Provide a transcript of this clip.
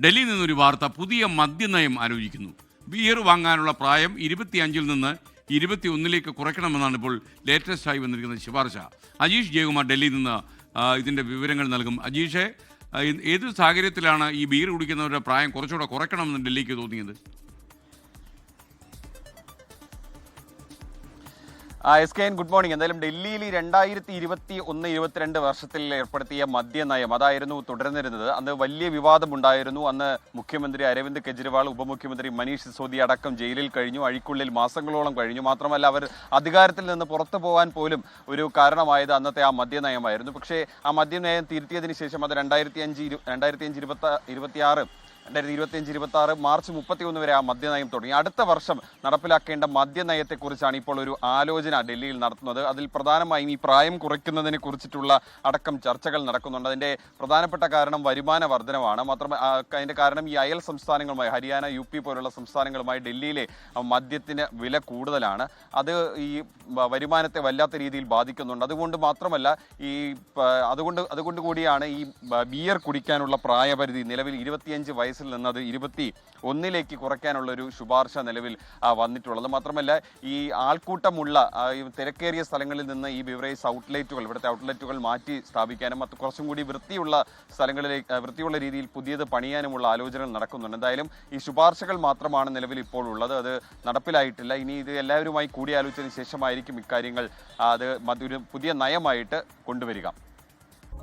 ഡൽഹിയിൽ നിന്നൊരു വാർത്ത പുതിയ മദ്യനയം ആലോചിക്കുന്നു. ബിയർ വാങ്ങാനുള്ള പ്രായം ഇരുപത്തിയഞ്ചിൽ നിന്ന് ഇരുപത്തി ഒന്നിലേക്ക് കുറയ്ക്കണമെന്നാണ് ഇപ്പോൾ ലേറ്റസ്റ്റ് ആയി വന്നിരിക്കുന്ന ശുപാർശ. അജീഷ് ജയകുമാർ ഡൽഹിയിൽ നിന്ന് ഇതിന്റെ വിവരങ്ങൾ നൽകും. അജീഷെ ഏത് സാഹചര്യത്തിലാണ് ഈ ബീർ കുടിക്കുന്നവരുടെ പ്രായം കുറച്ചുകൂടെ കുറയ്ക്കണമെന്ന് ഡൽഹിക്ക് തോന്നിയത്? S K N good morning. എന്തായാലും ഡൽഹിയിൽ രണ്ടായിരത്തി ഇരുപത്തി ഒന്ന് ഇരുപത്തിരണ്ട് വർഷത്തിൽ ഏർപ്പെടുത്തിയ മദ്യനയം അതായിരുന്നു തുടർന്നിരുന്നത്. അന്ന് വലിയ വിവാദമുണ്ടായിരുന്നു. അന്ന് മുഖ്യമന്ത്രി അരവിന്ദ് കെജ്രിവാൾ ഉപമുഖ്യമന്ത്രി മനീഷ് സിസോദി അടക്കം ജയിലിൽ കഴിഞ്ഞു. അഴിക്കുള്ളിൽ മാസങ്ങളോളം കഴിഞ്ഞു. മാത്രമല്ല അവർ അധികാരത്തിൽ നിന്ന് പുറത്തു പോകാൻ പോലും ഒരു കാരണമായത് അന്നത്തെ ആ മദ്യനയമായിരുന്നു പക്ഷേ ആ മദ്യനയം തിരുത്തിയതിന് ശേഷം അത് രണ്ടായിരത്തി അഞ്ച് രണ്ടായിരത്തി അഞ്ച് ഇരുപത്തി ഇരുപത്തിയാറ് രണ്ടായിരത്തി ഇരുപത്തിയഞ്ച് ഇരുപത്തി ആറ് മാർച്ച് മുപ്പത്തി ഒന്ന് വരെ ആ മദ്യനയം തുടങ്ങി. അടുത്ത വർഷം നടപ്പിലാക്കേണ്ട മദ്യനയത്തെക്കുറിച്ചാണ് ഇപ്പോൾ ഒരു ആലോചന ഡൽഹിയിൽ നടത്തുന്നത്. അതിൽ പ്രധാനമായും ഈ പ്രായം കുറയ്ക്കുന്നതിനെ കുറിച്ചിട്ടുള്ള അടക്കം ചർച്ചകൾ നടക്കുന്നുണ്ട്. അതിന്റെ പ്രധാനപ്പെട്ട കാരണം വരുമാന വർധനമാണ് മാത്രമല്ല അതിന്റെ കാരണം ഈ അയൽ സംസ്ഥാനങ്ങളുമായി ഹരിയാന യു പി പോലുള്ള സംസ്ഥാനങ്ങളുമായി ഡൽഹിയിലെ മദ്യത്തിന് വില കൂടുതലാണ്. അത് ഈ വരുമാനത്തെ വല്ലാത്ത രീതിയിൽ ബാധിക്കുന്നുണ്ട്. അതുകൊണ്ട് മാത്രമല്ല ഈ അതുകൊണ്ട് അതുകൊണ്ട് കൂടിയാണ് ഈ ബിയർ കുടിക്കാനുള്ള പ്രായപരിധി നിലവിൽ ഇരുപത്തിയഞ്ച് വയസ്സിൽ നിന്ന് അത് ഇരുപത്തി ഒന്നിലേക്ക് കുറയ്ക്കാനുള്ള ഒരു ശുപാർശ നിലവിൽ വന്നിട്ടുള്ളത്. മാത്രമല്ല ഈ ആൾക്കൂട്ടമുള്ള തിരക്കേറിയ സ്ഥലങ്ങളിൽ നിന്ന് ഈ ബിവറേജ് ഔട്ട്ലെറ്റുകൾ ഇവിടുത്തെ ഔട്ട്ലെറ്റുകൾ മാറ്റി സ്ഥാപിക്കാനും മറ്റ് കുറച്ചും കൂടി വൃത്തിയുള്ള സ്ഥലങ്ങളിലേക്ക് വൃത്തിയുള്ള രീതിയിൽ പുതിയത് പണിയാനുമുള്ള ആലോചനകൾ നടക്കുന്നുണ്ട്. എന്തായാലും ഈ ശുപാർശകൾ മാത്രമാണ് നിലവിൽ ഇപ്പോൾ ഉള്ളത്. അത് നടപ്പിലായിട്ടില്ല. ഇനി ഇത് എല്ലാവരുമായി കൂടിയാലോചിച്ചതിന് ശേഷമായിരിക്കും ഇക്കാര്യങ്ങൾ അത് ഒരു പുതിയ നയമായിട്ട് കൊണ്ടുവരിക.